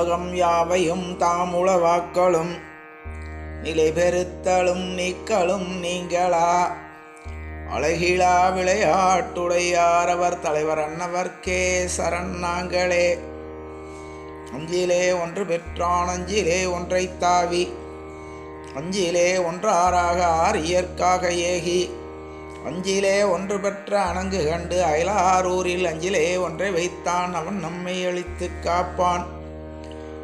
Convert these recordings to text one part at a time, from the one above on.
உலகம் யாவையும் தாம் உளவாக்களும் நிலை பெறுத்தலும் நீக்களும் நீங்களா? அழகிலா விளையாட்டுடையார் அவர் தலைவர் அன்னவர்க்கே சரண் நாங்களே. அஞ்சிலே ஒன்று பெற்றான் அஞ்சிலே ஒன்றை தாவி அஞ்சிலே ஒன்றாராக ஆர் இயற்காக ஏகி அஞ்சிலே ஒன்று பெற்ற அணங்கு கண்டு அயலாரூரில் அஞ்சிலே ஒன்றை வைத்தான் அவன் நம்மை அழித்து காப்பான்.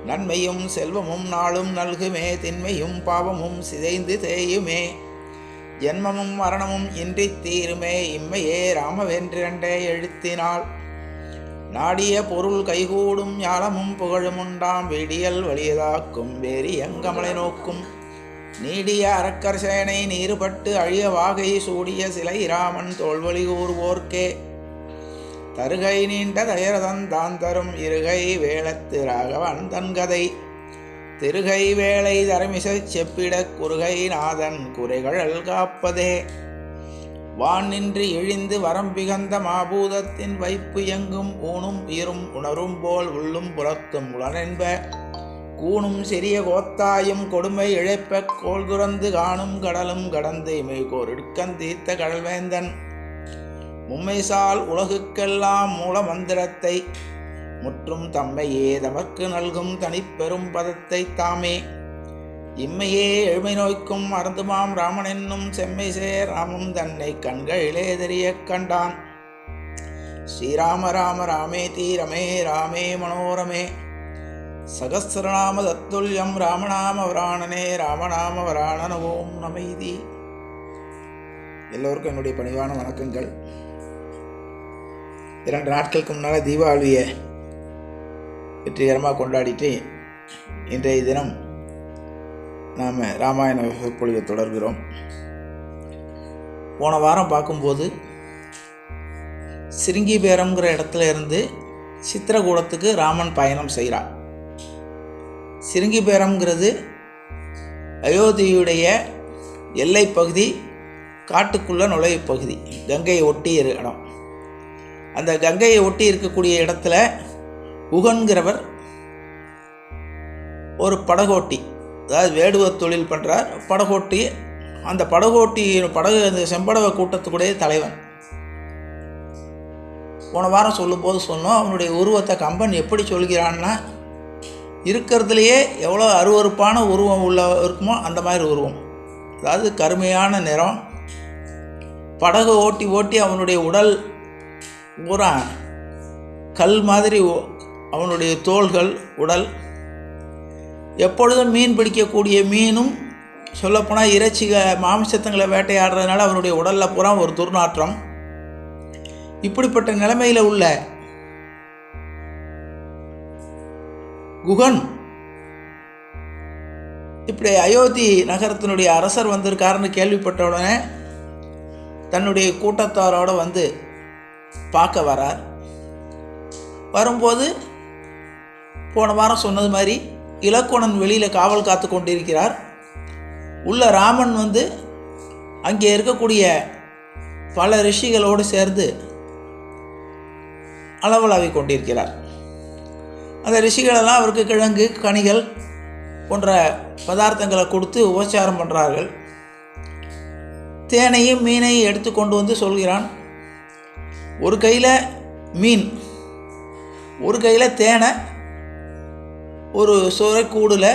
நன்மையும் செல்வமும் நாளும் நல்குமே திண்மையும் பாவமும் சிதைந்து தேயுமே. ஜென்மமும் மரணமும் இன்றி தீருமே இம்மையே ராமவென்றிரண்டே எழுத்தினால் நாடிய பொருள் கைகூடும் ஞானமும் புகழும் உண்டாம் விடியல் வலியதாக்கும் வேறி எங்கமலை நோக்கும். நீடிய அரக்கர் சேனை நீருபட்டு அழிய வாகை சூடிய சிலை ராமன் தோல்வழி கூறுவோர்க்கே தருகை நீண்ட தயரதன் தான் தரும் இருகை வேளத்து ராகவன் தன் கதை. திருகை வேளை தரமிசைச் செப்பிடக் குறுகை நாதன் குறைகள் காப்பதே. வான் நின்று இழிந்து வரம்பிகந்த மாபூதத்தின் வைப்பு எங்கும் ஊனும் உயிரும் உணரும் போல் உள்ளும் புறத்தும் உளனென்ப. கூணும் சிறிய கோத்தாயும் கொடுமை இழைப்ப கோல் துறந்து காணும் கடலும் கடந்து இமை கோரிடுக்கந்தீர்த்த கடல்வேந்தன். மும்மைசால் உலகுக்கெல்லாம் மூல மந்திரத்தை முற்றும் தம்மையே தமக்கு நல்கும் தனிப்பெரும் பதத்தை தாமே. இம்மையே எழுமை நோய்க்கும் மறந்துமாம் ராமன் என்னும் செம்மை சேர் ராமும் தன்னை கண்களிலே தெரிய கண்டான். ஸ்ரீராம ராம ராமே தீரமே ராமே மனோரமே. சகசிரநாம தத்துல்யம் ராமநாம வராணனே ராமநாம வராணன ஓம் நமைதி எல்லோருக்கும் என்னுடைய பணிவான வணக்கங்கள். இரண்டு நாட்களுக்கு முன்னால் தீபாவளியை வெற்றிகரமாக கொண்டாடிட்டு இன்றைய தினம் நாம் ராமாயண சொற்பொழிவை தொடர்கிறோம். போன வாரம் பார்க்கும்போது சிருங்கிபேரம்ங்கிற இடத்துல இருந்து சித்திரகூடத்துக்கு ராமன் பயணம் செய்கிறான் சிருங்கிபேரம்ங்கிறது அயோத்தியுடைய எல்லை பகுதி நுழைவு பகுதி கங்கையை ஒட்டி இரு இடம். அந்த கங்கையை ஒட்டி இருக்கக்கூடிய இடத்துல உகன்கிறவர் ஒரு படகோட்டி அதாவது வேடுவ தொழில் பண்ணுறார் படகோட்டி அந்த படகோட்டி படகு அந்த செம்படவ கூட்டத்துக்குடைய தலைவன். போன வாரம் சொல்லும்போது சொன்னோம் அவனுடைய உருவத்தை கம்பன் எப்படி சொல்கிறான்னா இருக்கிறதுலையே எவ்வளோ அருவறுப்பான உருவம் உள்ள இருக்குமோ அந்த மாதிரி உருவம். அதாவது கருமையான நிறம். படகு ஓட்டி ஓட்டி அவனுடைய உடல் பூரா கல் மாதிரி ஓ- அவனுடைய தோள்கள் உடல். எப்பொழுதும் மீன் பிடிக்கக்கூடிய மீனும் சொல்லப்போனால் இறைச்சிக மாமிசத்தங்களை வேட்டையாடுறதுனால அவனுடைய உடலில் பூரா ஒரு துர்நாற்றம். இப்படிப்பட்ட நிலைமையில் உள்ள குகன் இப்படி அயோத்தி நகரத்தினுடைய அரசர் வந்திருக்காருன்னு கேள்விப்பட்ட உடனே தன்னுடைய கூட்டத்தாரோடு வந்து பார்க்க வரார். வரும்போது போன வாரம் சொன்னது மாதிரி இலக்கோணன் வெளியில் காவல் காத்து கொண்டிருக்கிறார். உள்ள ராமன் வந்து அங்கே இருக்கக்கூடிய பல ரிஷிகளோடு சேர்ந்து அளவலாவி கொண்டிருக்கிறார். அந்த ரிஷிகளெல்லாம் அவருக்கு கிழங்கு கனிகள் போன்ற பதார்த்தங்களை கொடுத்து உபச்சாரம் பண்ணுறார்கள் தேனையும் மீனையும் எடுத்து கொண்டு வந்து சொல்கிறான். ஒரு கையில் மீன் ஒரு கையில் தேனை ஒரு சுரைக்கூடில்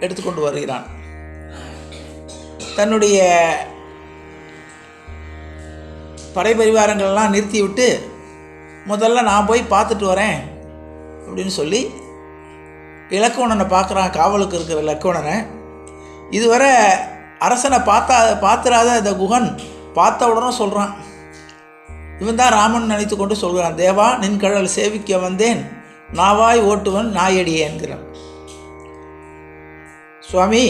எடுத்துக்கொண்டு வருகிறான். தன்னுடைய படைபரிவாரங்கள்லாம் நிறுத்தி விட்டு முதல்ல நான் போய் பார்த்துட்டு வரேன் அப்படின்னு சொல்லி இலக்கணனை பார்க்குறான் காவலுக்கு இருக்கிற இலக்கணனை. இதுவரை அரசனை பார்த்தா பார்த்துறாத இந்த குகன் பார்த்த உடனே சொல்கிறான் இவன் தான் ராமன் நினைத்து கொண்டு சொல்கிறான் தேவா நின் கடல் சேவிக்க வந்தேன். நாவாய் ஓட்டுவன் நாயடியே என்கிறான். சுவாமி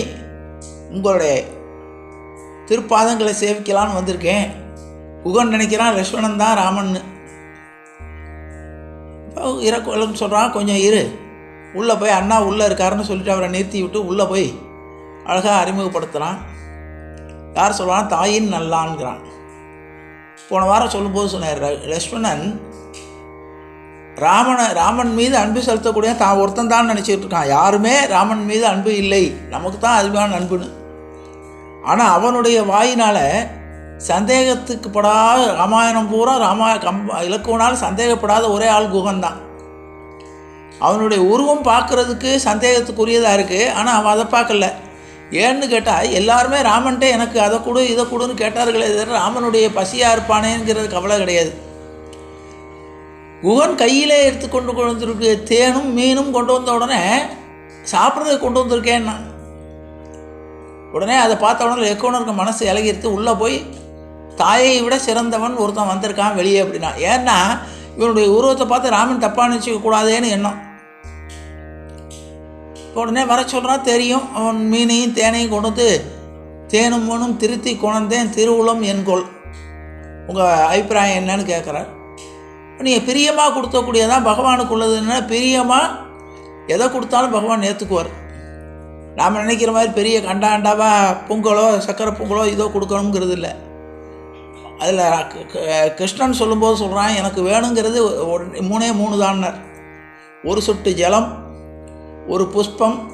உங்களுடைய திருப்பாதங்களை சேவிக்கலான்னு வந்திருக்கேன். குகன் நினைக்கிறான் லக்ஷ்மணன் தான் ராமன்னு இறக்குவலம் சொல்கிறான் கொஞ்சம் இரு. உள்ளே போய் அண்ணா உள்ளே இருக்காருன்னு சொல்லிட்டு அவரை நிறுத்தி விட்டு உள்ளே போய் அழகாக அறிமுகப்படுத்துகிறான் யார் சொல்கிறான் தாயின் நல்லான்கிறான். போன வாரம் சொல்லும்போது சொன்னார் லக்ஷ்மணன் ராமனை ராமன் மீது அன்பு செலுத்தக்கூடிய தான் ஒருத்தன் தான் நினச்சிட்டு இருக்கான். யாருமே ராமன் மீது அன்பு இல்லை. நமக்கு தான் அதிகமான அன்புன்னு. ஆனால் அவனுடைய வாயினால் சந்தேகத்துக்கு படாத ராமாயணம் பூரா ராமா கம் இலக்குவனால் சந்தேகப்படாத ஒரே ஆள் குகன்தான் அவனுடைய உருவம் பார்க்குறதுக்கு சந்தேகத்துக்குரியதாக இருக்குது ஆனால் அவன் அதை பார்க்கல. ஏன்னு கேட்டால் எல்லாருமே ராமன்ட்டே எனக்கு அதை கொடு இதை கொடுன்னு கேட்டார்களே தவிர ராமனுடைய பசியாக இருப்பானேங்கிறது கவலை கிடையாது. குகன் கையிலே எடுத்து கொண்டு கொண்டு வந்திருக்கு தேனும் மீனும் கொண்டு வந்த உடனே சாப்பிட்றதுக்கு கொண்டு வந்திருக்கேன் நான் உடனே அதை பார்த்த உடனே எக்கோனருக்கு மனசு இலகிருத்து உள்ளே போய் தாயை விட சிறந்தவன் ஒருத்தன் வந்திருக்கான் வெளியே அப்படின்னா. ஏன்னா இவனுடைய உருவத்தை பார்த்து ராமன் தப்பாக நினச்சிக்க கூடாதேன்னு எண்ணம். உடனே வர சொல்கிறான் தெரியும். அவன் மீனையும் தேனையும் கொண்டு வந்து தேனும் மூணும் திருத்தி கொணர்ந்தேன் திருவுளம் என்கொள் உங்கள் அபிப்பிராயம் என்னன்னு கேட்குறார் நீங்கள் பிரியமாக கொடுத்தக்கூடியதான் பகவானுக்கு உள்ளதுன்னா பிரியமாக எதை கொடுத்தாலும் பகவான் ஏற்றுக்குவார் நாம் நினைக்கிற மாதிரி பெரிய கண்டாண்டாவாக பொங்கலோ சக்கரை பொங்கலோ இதோ கொடுக்கணுங்கிறது இல்லை. அதில் கிருஷ்ணன் சொல்லும்போது சொல்கிறான் எனக்கு வேணுங்கிறது மூணே மூணு தான்னார் ஒரு சொட்டு ஜலம் ஒரு புஷ்பம்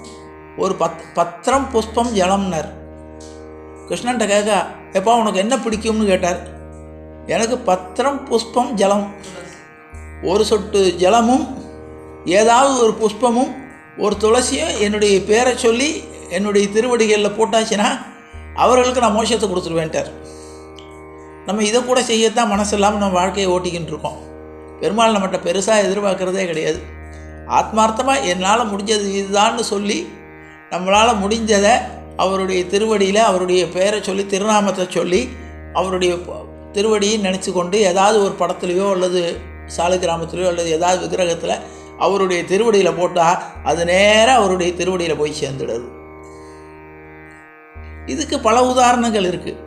ஒரு பத் பத்திரம் புஷ்பம் ஜலம்னர். கிருஷ்ணன்ட்ட கேட்க எப்பா உனக்கு என்ன பிடிக்கும்னு கேட்டார். எனக்கு பத்திரம் புஷ்பம் ஜலம். ஒரு சொட்டு ஜலமும் ஏதாவது ஒரு புஷ்பமும் ஒரு துளசியும் என்னுடைய பேரை சொல்லி என்னுடைய திருவடிகளில் போட்டாச்சுன்னா அவர்களுக்கு நான் மோஷத்தை கொடுத்துருவேன்ட்டார். நம்ம இதை கூட செய்யத்தான் மனசு இல்லாமல் நம்ம வாழ்க்கையை ஓட்டிக்கிட்டு இருக்கோம். பெருமாள் நம்மகிட்ட பெருசாக எதிர்பார்க்குறதே கிடையாது. ஆத்மார்த்தமாக என்னால் முடிஞ்சது இதுதான்னு சொல்லி நம்மளால் முடிஞ்சதை அவருடைய திருவடியில் அவருடைய பெயரை சொல்லி திருநாமத்தை சொல்லி அவருடைய திருவடியை நினச்சி கொண்டு ஏதாவது ஒரு படத்துலையோ அல்லது சாலை கிராமத்துலையோ அல்லது ஏதாவது விக்கிரகத்தில் அவருடைய திருவடியில் போட்டால் அது நேராக அவருடைய திருவடியில் போய் சேர்ந்துடுது. இதுக்கு பல உதாரணங்கள் இருக்குது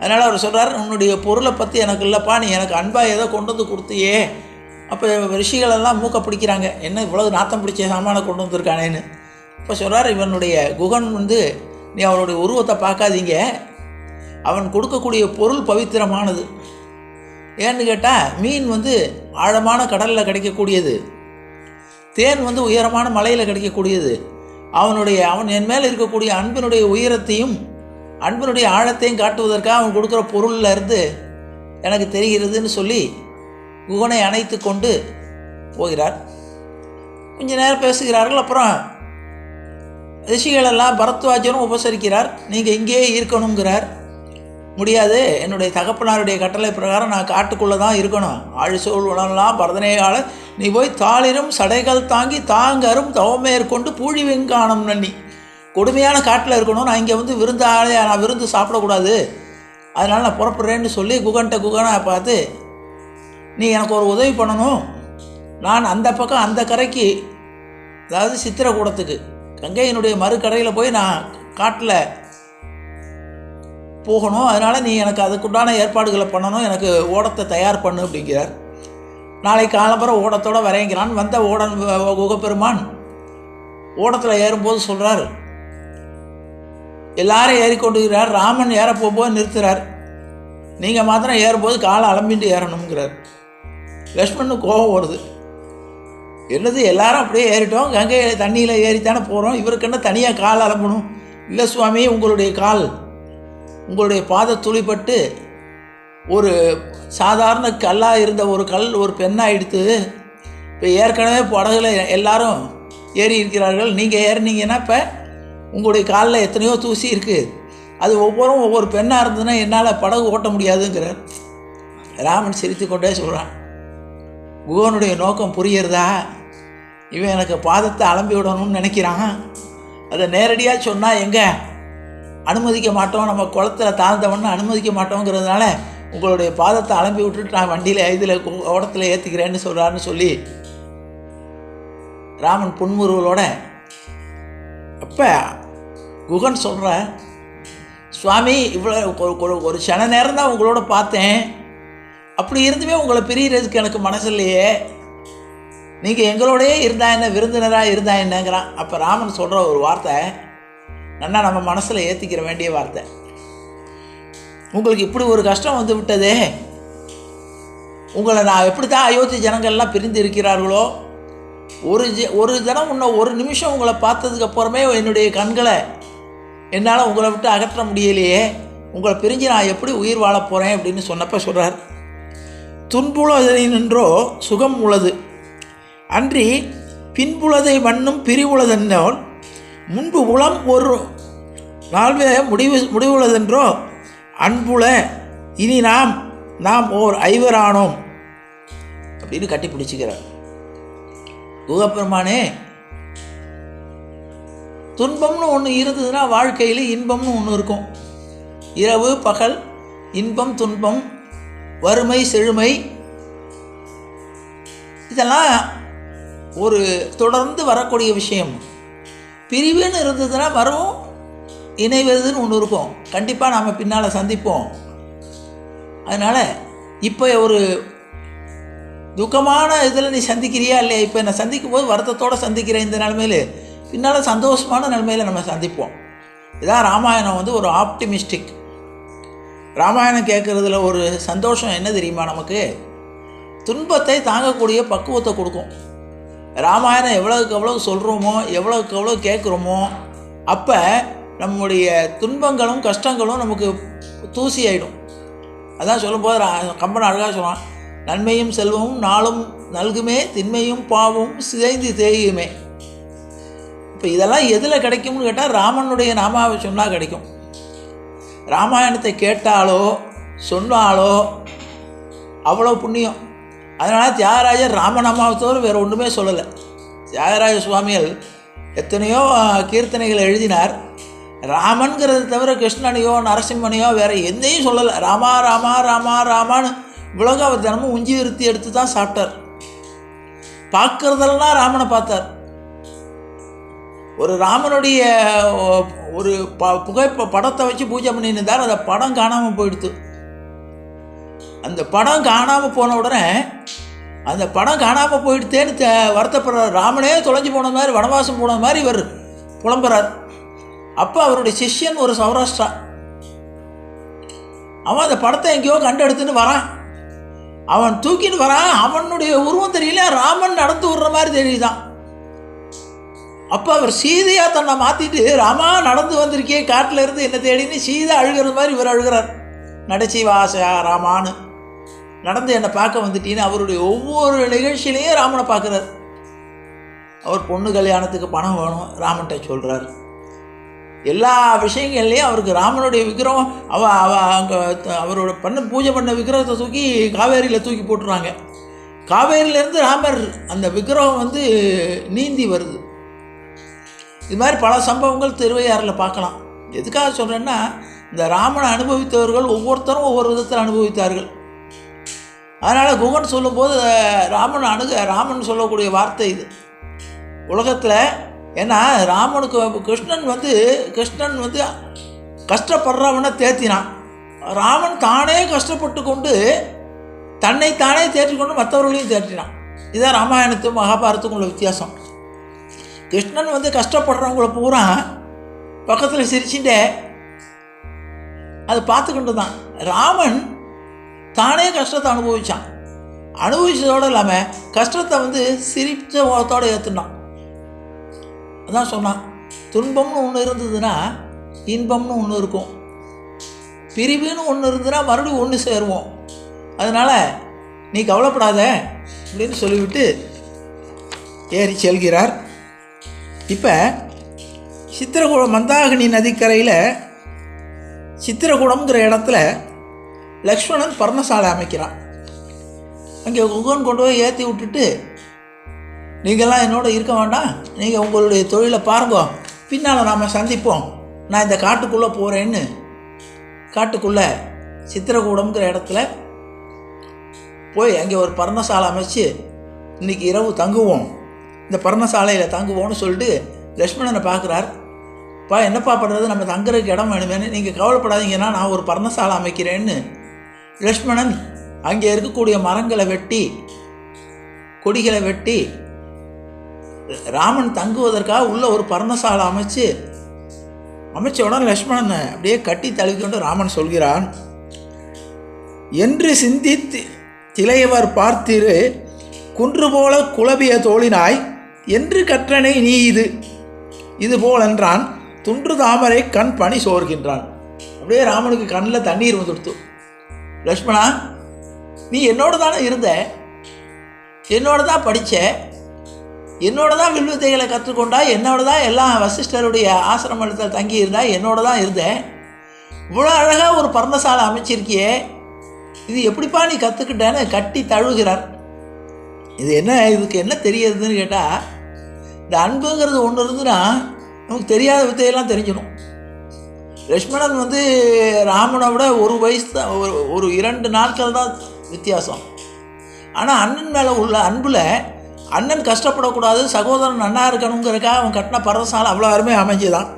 அதனால் அவர் சொல்கிறார் உன்னுடைய பொருளை பற்றி எனக்கு இல்லைப்பா நீ எனக்கு அன்பாக ஏதோ கொண்டு வந்து கொடுத்தியே அப்போ ரிஷிகளெல்லாம் மூக்க பிடிக்கிறாங்க. என்ன இவ்வளவு நாத்தம் பிடிச்ச சாமானை கொண்டு வந்திருக்கானேன்னு? இப்போ சொல்கிறார் இவனுடைய குகன் வந்து நீ அவனுடைய உருவத்தை பார்க்காதீங்க. அவன் கொடுக்கக்கூடிய பொருள் பவித்திரமானது. ஏன்னு கேட்டால் மீன் வந்து ஆழமான கடலில் கிடைக்கக்கூடியது. தேன் வந்து உயரமான மலையில் கிடைக்கக்கூடியது. அவனுடைய அவன் என் மேலே இருக்கக்கூடிய அன்பினுடைய உயரத்தையும் அன்பினுடைய ஆழத்தையும் காட்டுவதற்காக அவன் கொடுக்குற பொருளில் இருந்து எனக்கு தெரிகிறதுன்னு சொல்லி குகனை அணைத்து கொண்டு போகிறார். கொஞ்ச நேரம் பேசுகிறார்கள் அப்புறம் ரிஷிகளெல்லாம் பரத்வாஜரும் உபசரிக்கிறார். நீங்கள் இங்கேயே இருக்கணுங்கிறார். முடியாது என்னுடைய தகப்பனாருடைய கட்டளை பிரகாரம் நான் காட்டுக்குள்ளே தான் இருக்கணும். ஆழி சோழ் உடனெல்லாம் பரதனையாள நீ போய் தாளிரும் சடைகள் தாங்கி தாங்கரும் தவமேற்கொண்டு பூழி வெங்கானம் நன்னி. கொடுமையான காட்டில் இருக்கணும். நான் இங்கே வந்து விருந்தாலே நான் விருந்து சாப்பிடக்கூடாது. அதனால் நான் புறப்படுறேன்னு சொல்லி குகன்ட்ட குகனை பார்த்து நீ எனக்கு ஒரு உதவி பண்ணணும். நான் அந்த பக்கம் அந்த கரைக்கு அதாவது சித்திரக்கூடத்துக்கு கங்கையினுடைய மறுக்கரையில் போய் நான் காட்டில் போகணும். அதனால் நீ எனக்கு அதுக்குண்டான ஏற்பாடுகளை பண்ணணும். எனக்கு ஓடத்தை தயார் பண்ணு அப்படிங்கிறார். நாளை காலம்பரம் ஓடத்தோடு வரையங்கிறான் வந்த ஓடன் குகப்பெருமான் ஓடத்தில் ஏறும்போது சொல்கிறார் எல்லாரும் ஏறிக்கொண்டுகிறார் ராமன் ஏற போகும்போது நிறுத்துகிறார் நீங்கள் மாத்திரம் ஏறும்போது காலை அலம்பிட்டு ஏறணுங்கிறார் லக்ஷ்மணனுக்கு கோபம் வருது. என்னது எல்லாரும் அப்படியே ஏறிட்டோம்? கங்கை தண்ணியில் ஏறித்தானே போகிறோம் இவருக்கு என்ன தனியாக கால் அலம்பணும்? இல்லை சுவாமி உங்களுடைய கால் உங்களுடைய பாத துளிப்பட்டு ஒரு சாதாரண கல்லாக இருந்த ஒரு கல் ஒரு பெண்ணாயிடுத்து இப்போ ஏற்கனவே படகுல எல்லாரும் ஏறி இருக்கிறார்கள். நீங்கள் ஏறினீங்கன்னா இப்போ உங்களுடைய காலில் எத்தனையோ தூசி இருக்குது அது ஒவ்வொரும் ஒவ்வொரு பெண்ணாக இருந்ததுன்னா என்னால் படகு ஓட்ட முடியாதுங்கிறார். ராமன் சிரித்து கொண்டே சொல்கிறான் குகனுடைய நோக்கம் புரியிறதா இவன் எனக்கு பாதத்தை அலம்பி விடணும்னு நினைக்கிறான் அதை நேரடியாக சொன்னால் எங்கே அனுமதிக்க மாட்டோம் நம்ம குளத்துல தாழ்ந்தவன்னு அனுமதிக்க மாட்டோங்கிறதுனால உங்களுடைய பாதத்தை அலம்பி விட்டுட்டு நான் வண்டியில் இதில் ஓடத்தில் ஏற்றிக்கிறேன்னு சொல்கிறான்னு சொல்லி ராமன் புன்முருவலோட அப்போ குகன் சொல்கிற சுவாமி இவ்வளோ ஒரு- ஒரு ஒரு நேரம் தான் உங்களோட பார்த்தேன் அப்படி இருந்துமே உங்களை பிரியறதுக்கு எனக்கு மனசு இல்லையே. நீங்கள் எங்களோடயே இருந்தா என்ன விருந்தினராக இருந்தா என்னங்கிறான். அப்போ ராமன் சொல்கிற ஒரு வார்த்தை நன்னா நம்ம மனசில் ஏற்றிக்கிற வேண்டிய வார்த்தை. உங்களுக்கு இப்படி ஒரு கஷ்டம் வந்து விட்டதே. உங்களை நான் எப்படி தான் அயோத்தி ஜனங்கள்லாம் பிரிந்து இருக்கிறார்களோ ஒரு ஜ ஒரு தினம் இன்னும் ஒரு நிமிஷம் உங்களை பார்த்ததுக்கு அப்புறமே என்னுடைய கண்களை என்னால் உங்களை விட்டு அகற்ற முடியலையே. உங்களை பிரிஞ்சு நான் எப்படி உயிர் வாழப் போகிறேன் அப்படின்னு சொன்னப்போ சொல்கிறார் துன்புலதை நின்றோ சுகம் உளது. அன்றி பின்புலதை வண்ணும் பிரிவுளதென்றால் முன்பு உளம் ஒரு நாள்வே முடிவு முடிவுள்ளதென்றோ அன்புல இனி நாம் நாம் ஓர் ஐவரானோம் அப்படின்னு கட்டி பிடிச்சிக்கிறார். குகப்பெருமானே துன்பம்னு ஒன்று இருந்ததுன்னா வாழ்க்கையில் இன்பம்னு ஒன்று இருக்கும். இரவு பகல் இன்பம் துன்பம் வறுமை செழுமை இதெல்லாம் ஒரு தொடர்ந்து வரக்கூடிய விஷயம். பிரிவுன்னு இருந்ததுன்னா வரும் இணைவதுன்னு ஒன்று இருக்கும். கண்டிப்பாக நாம் பின்னால் சந்திப்போம். அதனால் இப்போ ஒரு துக்கமான இதில் நீ சந்திக்கிறியா இல்லையா? இப்போ நான் சந்திக்கும் போது வருத்தத்தோடு சந்திக்கிறேன் இந்த நிலமையில. பின்னால் சந்தோஷமான நிலமையில் நம்ம சந்திப்போம். இதான் ராமாயணம் வந்து ஒரு ஆப்டிமிஸ்டிக் ராமாயணம் கேட்குறதுல ஒரு சந்தோஷம் என்ன தெரியுமா நமக்கு? துன்பத்தை தாங்கக்கூடிய பக்குவத்தை கொடுக்கும். ராமாயணம் எவ்வளோக்கு எவ்வளோ சொல்கிறோமோ எவ்வளோக்கு எவ்வளோ கேட்குறோமோ அப்போ நம்முடைய துன்பங்களும் கஷ்டங்களும் நமக்கு தூசி ஆகிடும் அதான் சொல்லும்போது கம்பன் அழகாக சொல்கிறான் நன்மையும் செல்வமும் நாளும் நல்குமே திண்மையும் பாவமும் சிதைந்து தேயுமே. இப்போ இதெல்லாம் எதில் கிடைக்கும்னு கேட்டால் ராமனுடைய நாமாவை சொன்னால் கிடைக்கும். ராமாயணத்தை கேட்டாலோ சொன்னாலோ அவ்வளோ புண்ணியம். அதனால் தியாகராஜர் ராமநாமாவை தவிர வேறு ஒன்றுமே சொல்லலை. தியாகராஜ சுவாமிகள் எத்தனையோ கீர்த்தனைகளை கீர்த்தனைகள் எழுதினார். ராமன்கிறது தவிர கிருஷ்ணனையோ நரசிம்மனையோ வேறு எந்தையும் சொல்லலை. ராமா ராமா ராமா ராமான்னு இவ்வளோக்கு அவர் தினமும் உஞ்சி விருத்தி எடுத்து தான் சாப்பிட்டார். பார்க்குறதெல்லாம் ராமனை பார்த்தார். ஒரு ராமனுடைய ஒரு ப புகை படத்தை வச்சு பூஜை பண்ணியிருந்தார். அந்த படம் காணாமல் போயிடுத்து. அந்த படம் காணாமல் போன உடனே அந்த படம் காணாமல் போயிடுத்தேன்னு த- வருத்தப்படுறார். ராமனே தொலைஞ்சு போன மாதிரி வனவாசம் போன மாதிரி இவர் புலம்புறார். அப்போ அவருடைய சிஷ்யன் ஒரு சௌராஷ்டிரா. அவன் அந்த படத்தை எங்கேயோ கண்டெடுத்துன்னு வரான். அவன் தூக்கின்னு வரான். அவனுடைய உருவம் தெரியல. ராமன் நடந்து விடுற மாதிரி தெரியுதான். அப்போ அவர் சீதையாக தன்னை மாற்றிட்டு ராமா நடந்து வந்திருக்கே காட்டில் இருந்து என்ன தேடின்னு சீதை அழுகிறது மாதிரி இவர் அழுகிறார். நடச்சி வாசா ராமான்னு. நடந்து என்னை பார்க்க வந்துட்டீன்னு அவருடைய ஒவ்வொரு நிகழ்ச்சியிலையும் ராமனை பார்க்குறார். அவர் பொண்ணு கல்யாணத்துக்கு பணம் வேணும் ராமன்ட்ட சொல்கிறார் எல்லா விஷயங்கள்லையும் அவருக்கு ராமனுடைய விக்கிரகம் அவ அவ அங்கே அவரோட பண்ண பூஜை பண்ண விக்கிரகத்தை தூக்கி காவேரியில் தூக்கி போட்டுருவாங்க. காவேரியிலேருந்து ராமர் அந்த விக்கிரகம் வந்து நீந்தி வருது. இது மாதிரி பல சம்பவங்கள் திருவையாறில் பார்க்கலாம். எதுக்காக சொல்கிறேன்னா இந்த ராமனை அனுபவித்தவர்கள் ஒவ்வொருத்தரும் ஒவ்வொரு விதத்தில் அனுபவித்தார்கள். அதனால் குகன் சொல்லும்போது ராமன் அணுக ராமன் சொல்லக்கூடிய வார்த்தை இது. உலகத்தில் ஏன்னா ராமனுக்கு கிருஷ்ணன் வந்து கிருஷ்ணன் வந்து கஷ்டப்படுறவனை தேத்தினான். ராமன் தானே கஷ்டப்பட்டு கொண்டு தன்னை தானே தேற்றிக்கொண்டு மற்றவர்களையும் தேற்றினான். இதுதான் ராமாயணத்துக்கும் மகாபாரத்துக்கும் உள்ள வித்தியாசம். கிருஷ்ணன் வந்து கஷ்டப்படுறவங்கள பூரா பக்கத்தில் சிரிச்சுட்டே அதை பார்த்துக்கிட்டு தான் ராமன் தானே கஷ்டத்தை அனுபவித்தான் அனுபவித்ததோடு இல்லாமல் கஷ்டத்தை வந்து சிரித்த முகத்தோடு ஏற்றுனான் அதான் சொன்னான். துன்பம்னு ஒன்று இருந்ததுன்னா இன்பம்னு ஒன்று இருக்கும். பிரிவுன்னு ஒன்று இருந்ததுன்னா மறுபடியும் ஒன்று சேருவோம். அதனால் நீ கவலைப்படாத அப்படின்னு சொல்லிவிட்டு ஏறி செல்கிறார். இப்போ சித்திரகூடம் மந்தாகினி நதிக்கரையில் சித்திரகூடம்ங்கிற இடத்துல லக்ஷ்மணன் பர்ணசாலை அமைக்கிறான். அங்கே குகன் கொண்டு போய் ஏற்றி விட்டுட்டு நீங்கள்லாம் என்னோட இருக்க வேண்டாம். நீங்கள் உங்களுடைய தொழிலை பாருங்க. பின்னால் நாம் சந்திப்போம். நான் இந்த காட்டுக்குள்ளே போகிறேன்னு காட்டுக்குள்ளே சித்திரகூடம்ங்கிற இடத்துல போய் அங்கே ஒரு பர்ணசாலை அமைச்சு இன்றைக்கி இரவு தங்குவோம். இந்த பர்ணசாலையில் தங்குவோம்னு சொல்லிட்டு லக்ஷ்மணனை பார்க்குறார். பா என்னப்பா பண்ணுறது நம்ம தங்குறதுக்கு இடம் வேணுமேனு நீங்கள் கவலைப்படாதீங்கன்னா நான் ஒரு பர்ணசாலை அமைக்கிறேன்னு. லக்ஷ்மணன் அங்கே இருக்கக்கூடிய மரங்களை வெட்டி கொடிகளை வெட்டி ராமன் தங்குவதற்காக உள்ள ஒரு பர்ணசாலை அமைச்சு அமைச்ச உடனே லக்ஷ்மணனை அப்படியே கட்டி தழுவிக்கொண்டு ராமன் சொல்கிறான் என்று சிந்தித்து திளையவர் பார்த்திரு குன்று போல குழபிய தோழினாய் என்று கற்றனை நீ இது? இது போலென்றான் துன்று தாமரை கண் பணி சோர்கின்றான். அப்படியே ராமனுக்கு கண்ணில் தண்ணீர் வந்துடுத்து. லக்ஷ்மணா நீ என்னோட தானே இருந்த? என்னோட தான் படித்த என்னோட தான் வில்வித்தைகளை கற்றுக்கொண்டா? என்னோட தான் எல்லாம் வசிஷ்டருடைய ஆசிரமத்தில் தங்கி இருந்தா என்னோட தான் இருந்தேன் இவ்வளோ அழகாக ஒரு பர்ணசாலை அமைச்சிருக்கியே. இது எப்படிப்பா நீ கற்றுக்கிட்டேன்னு கட்டி தழுவுகிறார். இது என்ன இதுக்கு என்ன தெரியுதுன்னு கேட்டால் இந்த அன்புங்கிறது ஒன்று இருந்துன்னா நமக்கு தெரியாத வித்தையெல்லாம் தெரிஞ்சிடும். லக்ஷ்மணன் வந்து ராமனை விட ஒரு வயசு தான் ஒரு ஒரு இரண்டு நாட்கள் தான் வித்தியாசம். ஆனால் அண்ணன் மேலே உள்ள அன்பில் அண்ணன் கஷ்டப்படக்கூடாது சகோதரன் நன்னா இருக்கணுங்கிறக்காக அவன் கட்டின பர்ணசாலை அவ்வளோ அருமையாக அமைஞ்சுதான்.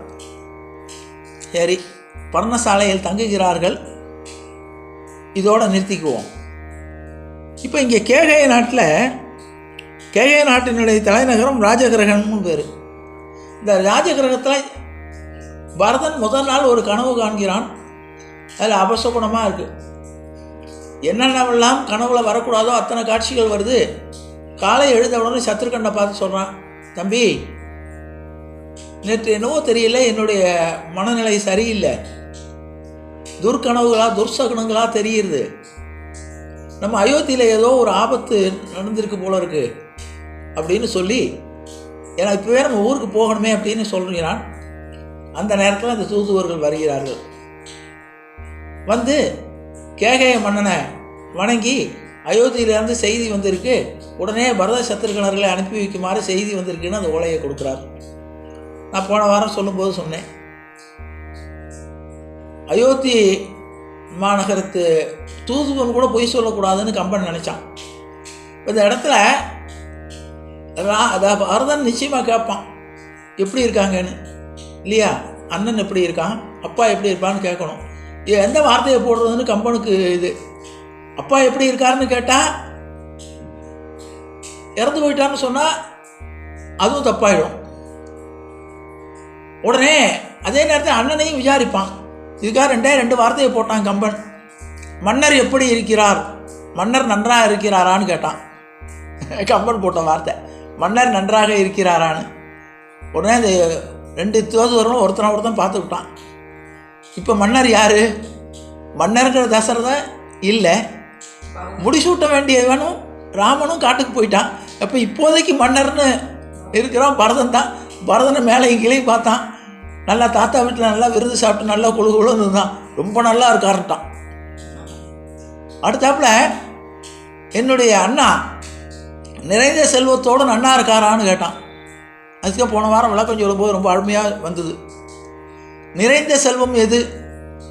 சரி பர்ணசாலையில் தங்குகிறார்கள். இதோடு நிறுத்திக்குவோம். இப்போ இங்கே கேகை நாட்டில் கேகய நாட்டினுடைய தலைநகரம் ராஜகிரகம்னு பேர். இந்த ராஜகிரகத்தில் பரதன் முதல் நாள் ஒரு கனவு காண்கிறான். அதில் அபசகுணமாக இருக்குது என்னென்னவெல்லாம் கனவுல வரக்கூடாதோ அத்தனை காட்சிகள் வருது. காலை எழுந்த உடனே சத்ருகண்டை பார்த்து சொல்கிறான் தம்பி நேற்று என்னவோ தெரியல என்னுடைய மனநிலை சரியில்லை. துர்கனவுகளாக துர்சகுனங்களாக தெரியுது. நம்ம அயோத்தியில் ஏதோ ஒரு ஆபத்து நடந்திருக்கு போல இருக்குது அப்படின்னு சொல்லி ஏன்னா இப்போவே நம்ம ஊருக்கு போகணுமே அப்படின்னு சொல்கிறான் அந்த நேரத்தில் அந்த தூதுவர்கள் வருகிறார்கள். வந்து கேகய மன்னனை வணங்கி அயோத்தியிலேருந்து செய்தி வந்திருக்கு. உடனே பரத சத்திருக்கணர்களை அனுப்பி வைக்குமாறு செய்தி வந்திருக்குன்னு அந்த ஓலையை கொடுக்குறார். நான் போன வாரம் சொல்லும்போது சொன்னேன். அயோத்தி மாநகரத்து தூதுவன் கூட பொய் சொல்லக்கூடாதுன்னு கம்பன் நினச்சான். இந்த இடத்துல அதை பரதன் நிச்சயமாக கேட்பான் எப்படி இருக்காங்கன்னு? இல்லையா? அண்ணன் எப்படி இருக்கான்? அப்பா எப்படி இருப்பான்னு கேட்கணும். இது எந்த வார்த்தையை போடுறதுன்னு கம்பனுக்கு இது. அப்பா எப்படி இருக்காருன்னு கேட்டால் இறந்து போயிட்டான்னு சொன்னால் அதுவும் தப்பாயிடும். உடனே அதே நேரத்தில் அண்ணனையும் விசாரிப்பான். இதுக்காக ரெண்டே ரெண்டு வார்த்தையை போட்டான் கம்பன். மன்னர் எப்படி இருக்கிறார்? மன்னர் நன்றாக இருக்கிறாரான்னு கேட்டான். கம்பன் போட்ட வார்த்தை. மன்னர் நன்றாக இருக்கிறாரான்னு. உடனே அந்த ரெண்டு தோதுவரும் ஒருத்தனை ஒருத்தன் பார்த்து விட்டான். இப்போ மன்னர் யார்? மன்னருங்கிற தசரதா? இல்லை. முடிசூட்ட வேண்டியவனும் ராமனும் காட்டுக்கு போயிட்டான். அப்போ இப்போதைக்கு மன்னர்னு இருக்கிறான் பரதன் தான். பரதனை மேலே கீழே பார்த்தான். நல்லா தாத்தா வீட்டில் நல்லா விருது சாப்பிட்டு நல்லா குழு குழுன்னு இருந்தான். ரொம்ப நல்லா இருக்காருட்டான் அடுத்தாப்புல என்னுடைய அண்ணா நிறைந்த செல்வத்தோடு நன்னா இருக்காரான்னு கேட்டான். அதுக்கு போன வாரம் விளக்கம் சொல்லும்போது ரொம்ப அருமையாக வந்தது. நிறைந்த செல்வம் எது?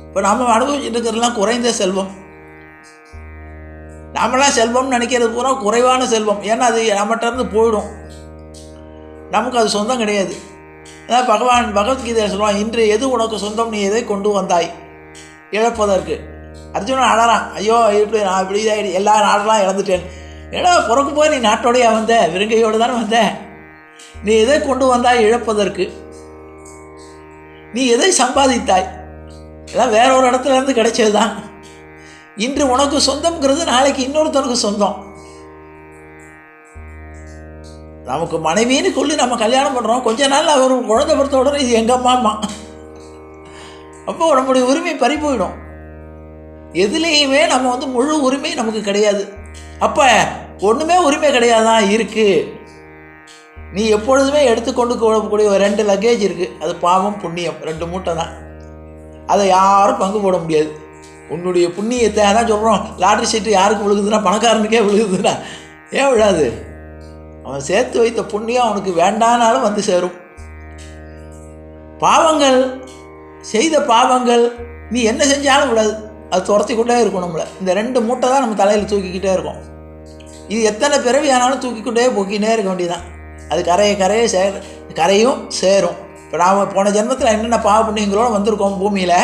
இப்போ நாம் அனுபவிச்சுட்டு இருக்கிறதுலாம் குறைந்த செல்வம். நாமெல்லாம் செல்வம்னு நினைக்கிறது பூரா குறைவான செல்வம். ஏன்னா அது நம்மகிட்ட இருந்து போயிடும். நமக்கு அது சொந்தம் கிடையாது. அதான் பகவான் பகவத்கீதையை சொல்லுவான் இன்று எது உனக்கு சொந்தம்? நீ எதை கொண்டு வந்தாய்? இழப்பதற்கு. அர்ஜுனன் அழறான் ஐயோ இப்படி நான் இப்படி எல்லா நாடெல்லாம் இழந்துட்டேன். ஏடா பிறக்கும் போய் நீ நாட்டோடையா வந்த? விருங்கையோடு தானே வந்த? நீ எதை கொண்டு வந்தாய் இழப்பதற்கு? நீ எதை சம்பாதித்தாய்? எல்லாம் வேற ஒரு இடத்துல இருந்து கிடைச்சது தான் இன்று உனக்கு சொந்தம்ங்கிறது நாளைக்கு இன்னொருத்தனுக்கு சொந்தம். நமக்கு மனைவின்னு சொல்லி நம்ம கல்யாணம் பண்ணுறோம் கொஞ்ச நாள் அவர் குழந்தை பிறத்த இது எங்கள் மாமா அப்போ நம்முடைய உரிமை பறி போயிடும் எதுலேயுமே நம்ம வந்து முழு உரிமை நமக்கு கிடையாது. அப்போ ஒன்றுமே உரிமை கிடையாதான் இருக்குது நீ எப்பொழுதுமே எடுத்துக்கொண்டு போகக்கூடிய ஒரு ரெண்டு லக்கேஜ் இருக்குது அது பாவம் புண்ணியம். ரெண்டு மூட்டை தான் அதை யாரும் பங்கு போட முடியாது. உன்னுடைய புண்ணியத்தை அதான் சொல்கிறோம் லாட்ரி சீட்டு யாருக்கு விழுகுதுன்னா பணக்காரனுக்கே விழுகுதுன்னா ஏன் விழாது? அவன் சேர்த்து வைத்த புண்ணியம் அவனுக்கு வேண்டானாலும் வந்து சேரும். பாவங்கள் செய்த பாவங்கள் நீ என்ன செஞ்சாலும் விடாது அது துரத்தி கொண்டே இருக்கும் நம்மளை. இந்த ரெண்டு மூட்டை தான் நம்ம தலையில் தூக்கிக்கிட்டே இருக்கும். இது எத்தனை பிறவி ஆனாலும் தூக்கிக்கொண்டே போக்கினே இருக்க வேண்டியதான் அது கரையை கரையை சே கரையும் சேரும். இப்போ நாம் போன ஜென்மத்தில் என்னென்ன பாவ புண்ணியங்களோட வந்திருக்கோம் பூமியில்?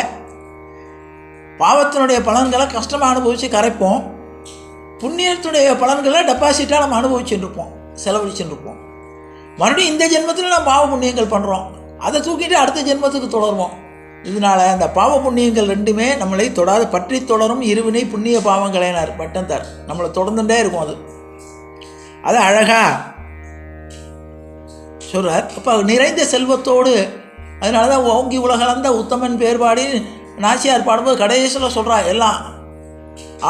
பாவத்தினுடைய பலன்களை கஷ்டமாக அனுபவித்து கரைப்போம். புண்ணியத்துடைய பலன்களை டெபாசிட்டாக நம்ம அனுபவிச்சுட்டு இருப்போம் செலவழிச்சுட்டு இருப்போம் மறுபடியும் இந்த ஜென்மத்தில் நம்ம பாவ புண்ணியங்கள் பண்ணுறோம் அதை தூக்கிட்டு அடுத்த ஜென்மத்துக்கு தொடருவோம். இதனால் அந்த பாவ புண்ணியங்கள் ரெண்டுமே நம்மளை தொடாது பற்றி தொடரும் இருவினை புண்ணிய பாவங்களேனார் பட்டந்தார். நம்மளை தொடர்ந்துட்டே இருக்கும் அது. அது அழகா சொல்கிறார் அப்போ நிறைந்த செல்வத்தோடு அதனால தான் ஓங்கி உலகளந்த உத்தமன் பேர்பாடி நாச்சியார் பாடும்போது கடைசியில் சொல்கிறா எல்லாம்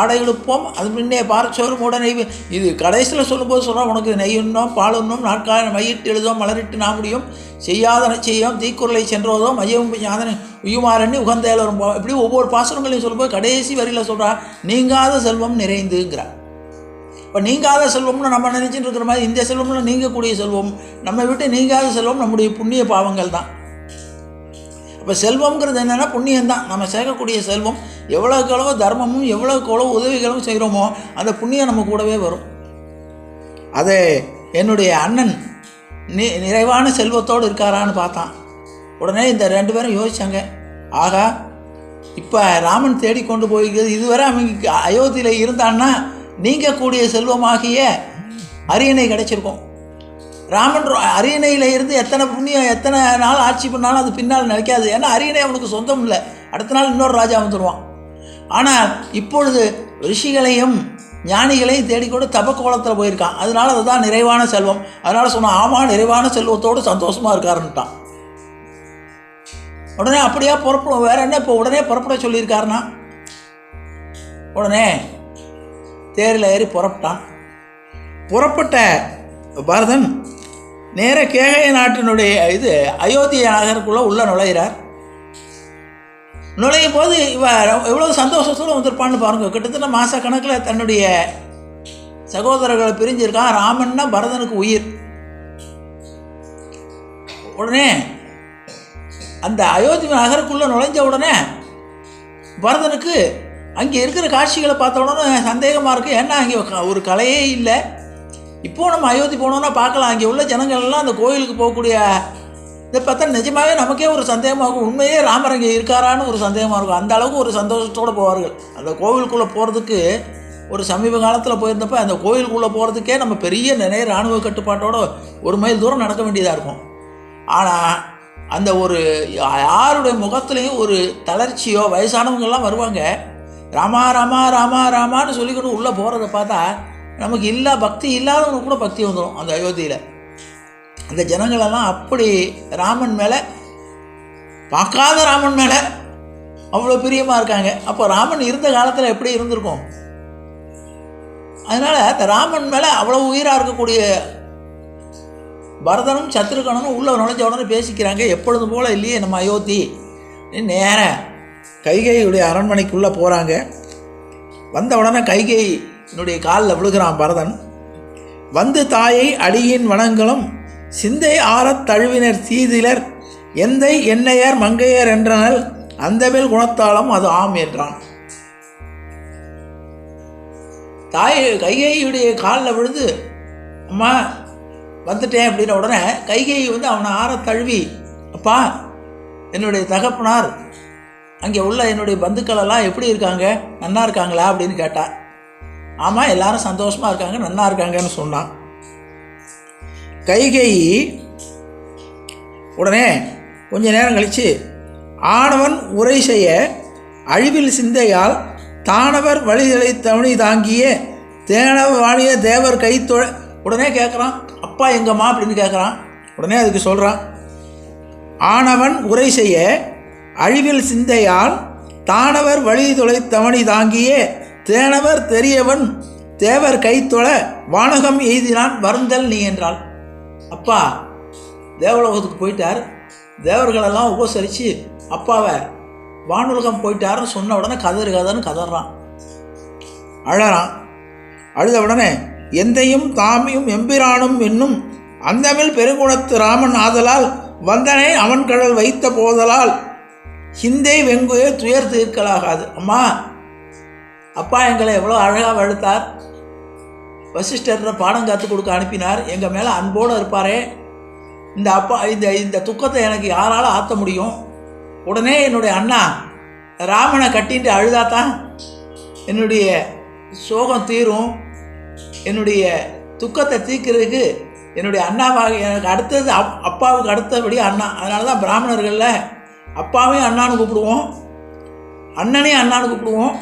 ஆடை இழுப்போம் அது முன்னே பார்ச்சோறு மூட நெய் இது கடைசியில் சொல்லும்போது சொல்கிறோம் உனக்கு நெய்யுண்ணோம் பாலுண்ணும் நாட்கால மையிட்டு எழுதோம் மலரிட்டு நாமுடியும் செய்யாதன செய்யும் தீக்குறளை சென்றோதோ மையவும் யாதனை உயுமாறண்ணி உகந்தேல வரும் இப்படி ஒவ்வொரு பாசனங்களையும் சொல்லும்போது கடைசி வரியில் சொல்கிறா நீங்காத செல்வம் நிறைந்துங்கிறார். இப்போ நீங்காத செல்வம்னு நம்ம நினச்சிட்டு இருக்கிற மாதிரி இந்த செல்வம்னு நீங்கக்கூடிய செல்வம் நம்ம விட்டு நீங்காத செல்வம் நம்முடைய புண்ணிய பாவங்கள் தான். அப்போ செல்வம்ங்கிறது என்னென்னா புண்ணியம்தான். நம்ம சேர்க்கக்கூடிய செல்வம் எவ்வளோக்கு எவ்வளோ தர்மமும் எவ்வளோக்கு எவ்வளோ உதவிகளும் செய்கிறோமோ அந்த புண்ணியம் நம்ம கூடவே வரும். அது என்னுடைய அண்ணன் நி நிறைவான செல்வத்தோடு இருக்காரான்னு பார்த்தான். உடனே இந்த ரெண்டு பேரும் யோசித்தாங்க ஆகா இப்போ ராமன் தேடி கொண்டு போயிருக்கிறது இதுவரை அவங்க அயோத்தியில் இருந்தான்னா நீங்கக்கூடிய செல்வமாகிய அரியணை கிடைச்சிருக்கோம். ராமன் அரியணையில் இருந்து எத்தனை புண்ணியம் எத்தனை நாள் ஆட்சி பண்ணாலும் அது பின்னால் நினைக்காது ஏன்னா அரியணை அவனுக்கு சொந்தம் இல்லை. அடுத்த நாள் இன்னொரு ராஜா வந்துடுவான் ஆனால் இப்பொழுது ரிஷிகளையும் ஞானிகளையும் தேடிக்கூட தபக்கோலத்தில் போயிருக்கான். அதனால அதுதான் நிறைவான செல்வம். அதனால் சொன்னான் ஆமாம் நிறைவான செல்வத்தோடு சந்தோஷமாக இருக்காருன்ட்டான் உடனே அப்படியா புறப்படும் வேற என்ன இப்போ உடனே புறப்பட சொல்லியிருக்காருனா உடனே தேரில் ஏறி புறப்பட்டான். புறப்பட்ட பரதன் நேர கேகய நாட்டினுடைய இது அயோத்திய நகருக்குள்ளே உள்ளே நுழையிறார். நுழையும் போது இவ எவ்வளோ சந்தோஷத்தோடு வந்திருப்பான்னு பாருங்க. கிட்டத்தட்ட மாத கணக்கில் தன்னுடைய சகோதரர்களை பிரிஞ்சிருக்கான். ராமன்னா பரதனுக்கு உயிர். உடனே அந்த அயோத்தி நகருக்குள்ளே நுழைஞ்ச உடனே பரதனுக்கு அங்கே இருக்கிற காட்சிகளை பார்த்த உடனே சந்தேகமாக இருக்குது ஏன்னா அங்கே க- ஒரு கலையே இல்லை. இப்போ நம்ம அயோத்தி போனோம்னா பார்க்கலாம். அங்கே உள்ள ஜனங்கள் எல்லாம் அந்த கோயிலுக்கு போகக்கூடிய இதை பார்த்தா நிஜமாவே நமக்கே ஒரு சந்தேகமாக இருக்கும். உண்மையே ராமர் அங்கே இருக்காரான்னு ஒரு சந்தேகமாக இருக்கும். அந்த அளவுக்கு ஒரு சந்தோஷத்தோடு போவார்கள். அந்த கோவிலுக்குள்ளே போகிறதுக்கு ஒரு சமீப காலத்தில் போயிருந்தப்ப அந்த கோயிலுக்குள்ளே போகிறதுக்கே நம்ம பெரிய நிறைய இராணுவ கட்டுப்பாட்டோட ஒரு மைல் தூரம் நடக்க வேண்டியதாக இருக்கும். ஆனால் அந்த ஒரு யாருடைய முகத்துலேயும் ஒரு தளர்ச்சியோ வயசானவங்கெல்லாம் வருவாங்க. ராமா ராமா ராமா ராமான்னு சொல்லிக்கிட்டு உள்ளே போகிறத பார்த்தா நமக்கு இல்லா பக்தி இல்லாதவங்க கூட பக்தி வந்துடும் அந்த அயோத்தியில். அந்த ஜனங்களெல்லாம் அப்படி ராமன் மேலே பார்க்காத ராமன் மேலே அவ்வளோ பிரியமாக இருக்காங்க. அப்போ ராமன் இருந்த காலத்தில் எப்படி இருந்திருக்கும்? அதனால் அந்த ராமன் மேலே அவ்வளோ உயிராக இருக்கக்கூடிய பரதனும் சத்ருகனும் உள்ள நுழைஞ்ச உடனே பேசிக்கிறாங்க எப்பொழுதும் போல் இல்லையே நம்ம அயோத்தி. நேர கைகையுடைய அரண்மனைக்குள்ளே போகிறாங்க வந்த உடனே கைகை என்னுடைய காலில் விழுகிறான் பரதன். வந்து தாயை அடியின் வனங்களும் சிந்தை ஆறத் தழுவினர் சீதிலர் எந்தை என்னையர் மங்கையர் என்றனல் அந்தவில் குணத்தாலும் அது ஆம் என்றான். தாய் கைகையுடைய காலில் விழுந்து அம்மா வந்துட்டேன் அப்படின்ன உடனே கைகை வந்து அவனை ஆற தழுவி அப்பா என்னுடைய தகப்பனார் அங்கே உள்ள என்னுடைய பந்துக்கள் எல்லாம் எப்படி இருக்காங்க நன்னா இருக்காங்களா? அப்படின்னு கேட்டா. ஆமாம் எல்லாரும் சந்தோஷமாக இருக்காங்க நல்லா இருக்காங்கன்னு சொன்னான். கைகை உடனே கொஞ்ச நேரம் கழித்து ஆணவன் உரை செய்ய அழிவில் சிந்தையால் தானவர் வழிகளை தவணி தாங்கிய தேனவ வாணிய தேவர் கைத்தொழ உடனே கேட்குறான் அப்பா எங்கம்மா? அப்படின்னு கேட்குறான் உடனே அதுக்கு சொல்கிறான் ஆணவன் உரை செய்ய அழிவில் சிந்தையால் தானவர் வழி தொலை தவணி தாங்கிய தேனவர் தெரியவன் தேவர் கைத்தொழ வானகம் எய்தினான் வருந்தல் நீ என்றாள். அப்பா தேவலோகத்துக்கு போயிட்டார். தேவர்களெல்லாம் உபசரித்து அப்பாவை வானுலகம் போயிட்டாருன்னு சொன்ன உடனே கதறு கதன்னு கதறான். அழறான். அழுத உடனே எந்தையும் தாமியும் எம்பிரானும் என்னும் அந்தமில் பெருங்குணத்து ராமன் ஆதலால் வந்தனை அவன் கடல் வைத்த போதலால் ஹிந்தை வெங்குய துயர் தீர்க்கலாகாது. அம்மா அப்பா எங்களை எவ்வளோ அழகாக வளர்த்தார். வசிஷ்டர் பாடம் கற்றுக் கொடுக்க அனுப்பினார். எங்கள் மேலே அன்போடு இருப்பாரே. இந்த அப்பா இந்த இந்த துக்கத்தை எனக்கு யாரால் ஆற்ற முடியும்? உடனே என்னுடைய அண்ணா ராமனை கட்டின்ட்டு அழுதாதான் என்னுடைய சோகம் தீரும். என்னுடைய துக்கத்தை தீர்க்கிறதுக்கு என்னுடைய அண்ணாவாக எனக்கு அடுத்தது அப் அப்பாவுக்கு அடுத்தபடி அண்ணா. அதனால தான் பிராமணர்களில் அப்பாவையும் அண்ணான்னு கூப்பிடுவோம். அண்ணனையும் அண்ணான்னு கூப்பிடுவோம்.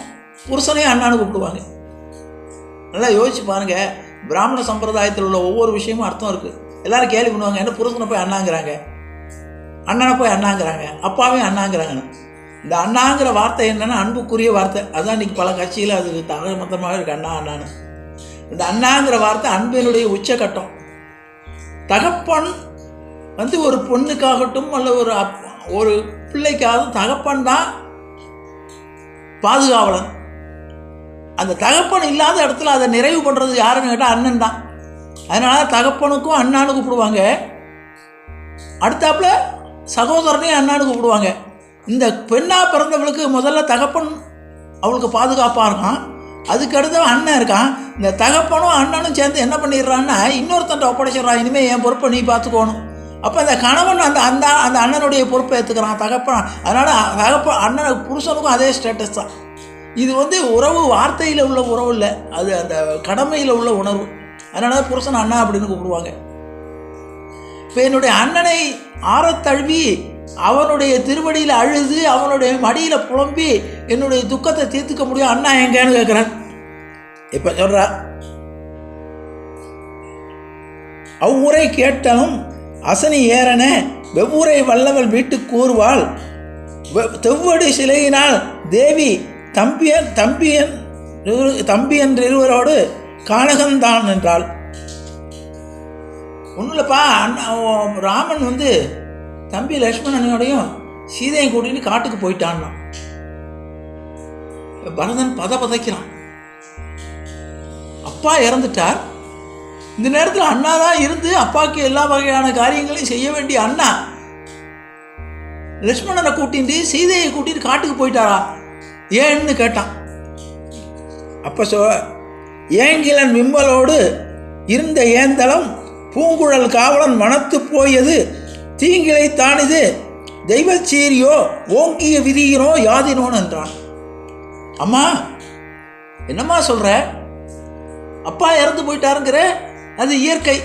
புருஷனையும் அண்ணான்னு கூப்பிடுவாங்க. நல்லா யோசிச்சு பாருங்க. பிராமண சம்பிரதாயத்தில் உள்ள ஒவ்வொரு விஷயமும் அர்த்தம் இருக்குது எல்லாரும் கேள்வி பண்ணுவாங்க என்ன புருஷனை போய் அண்ணாங்கிறாங்க? அண்ணனை போய் அண்ணாங்கிறாங்க. அப்பாவையும் அண்ணாங்கிறாங்க இந்த அண்ணாங்கிற வார்த்தை என்னென்னா அன்புக்குரிய வார்த்தை. அதான் இன்றைக்கி பல கட்சியில் அது தகவல் மொத்தமாக இருக்குது அண்ணா அண்ணான்னு. இந்த அண்ணாங்கிற வார்த்தை அன்பினுடைய உச்சக்கட்டம் தகப்பன் வந்து ஒரு பொண்ணுக்காகட்டும் அல்ல ஒரு அப் ஒரு பிள்ளைக்காகட்டும் தகப்பன் தான் பாதுகாவலன். அந்த தகப்பன் இல்லாத இடத்துல அதை நிறைவு பண்ணுறது யாருன்னு கேட்டால் அண்ணன் தான். அதனால தகப்பனுக்கும் அண்ணான்னு கூப்பிடுவாங்க. அடுத்தாப்புல சகோதரனையும் அண்ணான்னு கூப்பிடுவாங்க. இந்த பெண்ணாக பிறந்தவளுக்கு முதல்ல தகப்பன் அவளுக்கு பாதுகாப்பாக இருக்கான். அதுக்கு அடுத்த அண்ணன் இருக்கான். இந்த தகப்பனும் அண்ணனும் சேர்ந்து என்ன பண்ணிடுறான்னா இன்னொருத்தன்ட்ட ஒப்படைச்சிடுறான். இனிமேல் என் பொறுப்பை நீ பார்த்துக்கோணும் அப்போ அந்த கணவன் அந்த அந்த அந்த அண்ணனுடைய பொறுப்பை ஏற்றுக்கிறான் தகப்பன் அதனால் தகப்பன் அண்ணன் புருஷனுக்கும் அதே ஸ்டேட்டஸ் தான். இது வந்து உறவு வார்த்தையில் உள்ள உறவு இல்லை. அது அந்த கடமையில் உள்ள உணர்வு. அதனால தான் புருஷன் அண்ணா அப்படின்னு கூப்பிடுவாங்க. இப்போ என்னுடைய அண்ணனை ஆறத்தழுவி அவனுடைய திருவடியில் அழுது அவனுடைய மடியில் புலம்பி என்னுடைய துக்கத்தை தீர்த்துக்க முடியும். அண்ணா எங்கன்னு கேட்குறேன் இப்போ சொல்கிறா அவ்வுரை கேட்டனும் அசனி ஏறன வெவ்வுரை வல்லவள் வீட்டு கூறுவாள். வெ- தெவ்வடி சிலையினால் தேவி தம்பியன் தம்பியன் இரு- தம்பி என்ற இருவரோடு கானகந்தான் என்றாள் ஒன்றும் அண்ணா ராமன் வந்து தம்பி லக்ஷ்மணனோடையும் சீதையும் கூட்டிட்டு காட்டுக்கு போயிட்டான்னா? பரதன் பத பதைக்கிறான். அப்பா இறந்துட்டார். இந்த நேரத்தில் அண்ணா தான் இருந்து அப்பாவுக்கு எல்லா வகையான காரியங்களையும் செய்ய வேண்டிய அண்ணா. லக்ஷ்மணனை கூட்டிட்டு சீதையை கூட்டிட்டு காட்டுக்கு போயிட்டாரா? ஏன்னு கேட்டான். அப்போ சொ ஏங்கிலன் விம்மலோடு இருந்த ஏந்தளம் பூங்குழல் காவலன் மனத்து போயது. தீங்கிலை தானிது தெய்வச்சீரியோ ஓங்கிய விதியினோ யாதினோன் என்றான். அம்மா என்னம்மா சொல்கிற அப்பா இறந்து போயிட்டாருங்கிற? அது இயற்கை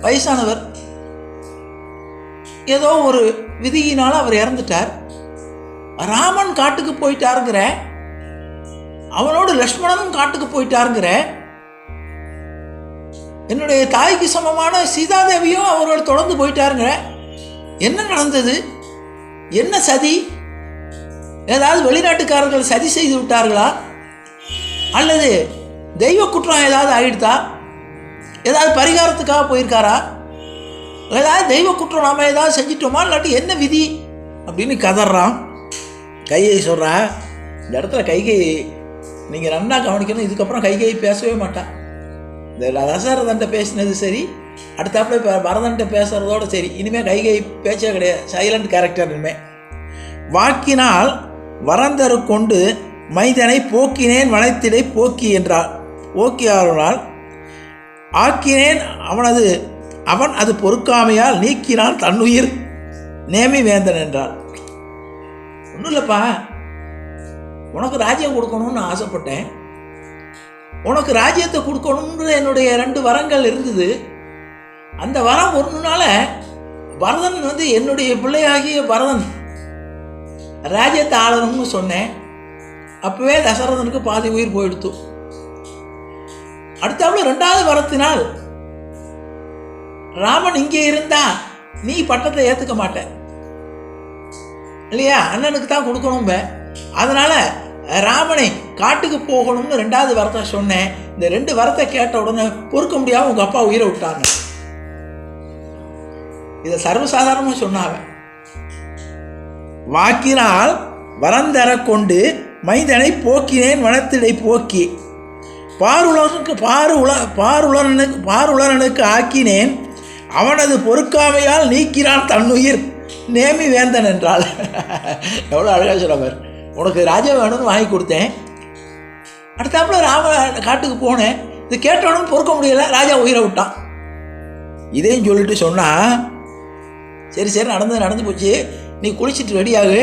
வயசானவர். ஏதோ ஒரு விதியினால் அவர் இறந்துட்டார். ராமன் காட்டுக்கு போயிட்டாருங்கிற? அவனோடு லக்ஷ்மணனும் காட்டுக்கு போயிட்டாருங்கிற என்னுடைய தாய்க்கு சமமான சீதாதேவியும் அவரோட தொடர்ந்து போயிட்டாருங்கிற என்ன நடந்தது? என்ன சதி? ஏதாவது வெளிநாட்டுக்காரர்கள் சதி செய்து விட்டார்களா? அல்லது தெய்வ குற்றம் ஏதாவது ஆயிடுதா? ஏதாவது பரிகாரத்துக்காக போயிருக்காரா? ஏதாவது தெய்வ குற்றம் நாம் ஏதாவது செஞ்சிட்டோமா? இல்லாட்டி என்ன விதி? அப்படின்னு கதறான். கையை சொல்கிறான் இந்த இடத்துல கைகை நீங்கள் நன்னா கவனிக்கணும் இதுக்கப்புறம் கைகை பேசவே மாட்டான் இந்த ரசாரதன்ட்ட பேசினது சரி அடுத்தாப்புல இப்போ பரதன்ட்ட பேசுகிறதோட சரி இனிமேல் கைகை பேச்சே கிடையாது சைலண்ட் கேரக்டர் இனிமேல் வாக்கினால் வரந்தரு கொண்டு மைதனை போக்கினேன் வனத்திடை போக்கி என்றாள். போக்கியாருனால் ஆக்கினேன் அவனது அவன் அது பொறுக்காமையால் நீக்கினால் தன்னுயிர் நேமி வேந்தன் என்றாள். ஒன்றும் இல்லைப்பா. உனக்கு ராஜ்யம் கொடுக்கணும்னு ஆசைப்பட்டேன். உனக்கு ராஜ்யத்தை கொடுக்கணும்னு என்னுடைய ரெண்டு வரங்கள் இருந்தது. அந்த வரம் ஒன்றுனால பரதன் வந்து என்னுடைய பிள்ளையாகிய பரதன் ராஜ்யத்தை ஆளணும்னு சொன்னேன். அப்பவே தசரதனுக்கு பாதி உயிர் போயிடுத்து. அடுத்தாப்புல ரெண்டாவது வரத்தினால் ராமன் இங்கே இருந்தா நீ பட்டத்தை ஏற்றுக்க மாட்ட. இல்லையா? அண்ணனுக்கு தான் கொடுக்கணும் அதனால ராமனை காட்டுக்கு போகணும்னு ரெண்டாவது வரத்தை சொன்னேன். இந்த ரெண்டு வரத்தை கேட்ட உடனே பொறுக்க முடியாம உங்க அப்பா உயிரை விட்டாங்க இதை சர்வசாதாரணமாக சொன்னாங்க. வாக்கினால் வரந்தர கொண்டு மைந்தனை போக்கினேன் வனத்திடை போக்கி. பாருலனுக்கு பாருல பாருலனுக்கு பாருலனுக்கு ஆக்கினேன். அவனது பொறுக்காமையால் நீக்கிறான் தன்னுயிர். நேமி வேந்தன் என்றாள். எவ்வளோ அழகாக சொல்லுவார் உனக்கு ராஜா வேணும்னு வாங்கி கொடுத்தேன். அடுத்தாப்புல ராம காட்டுக்கு போனேன். இது கேட்டவனும் பொறுக்க முடியல ராஜா உயிரை விட்டான். இதையும் சொல்லிட்டு சொன்னால் சரி சரி நடந்து நடந்து போச்சு. நீ குளிச்சுட்டு ரெடியாகு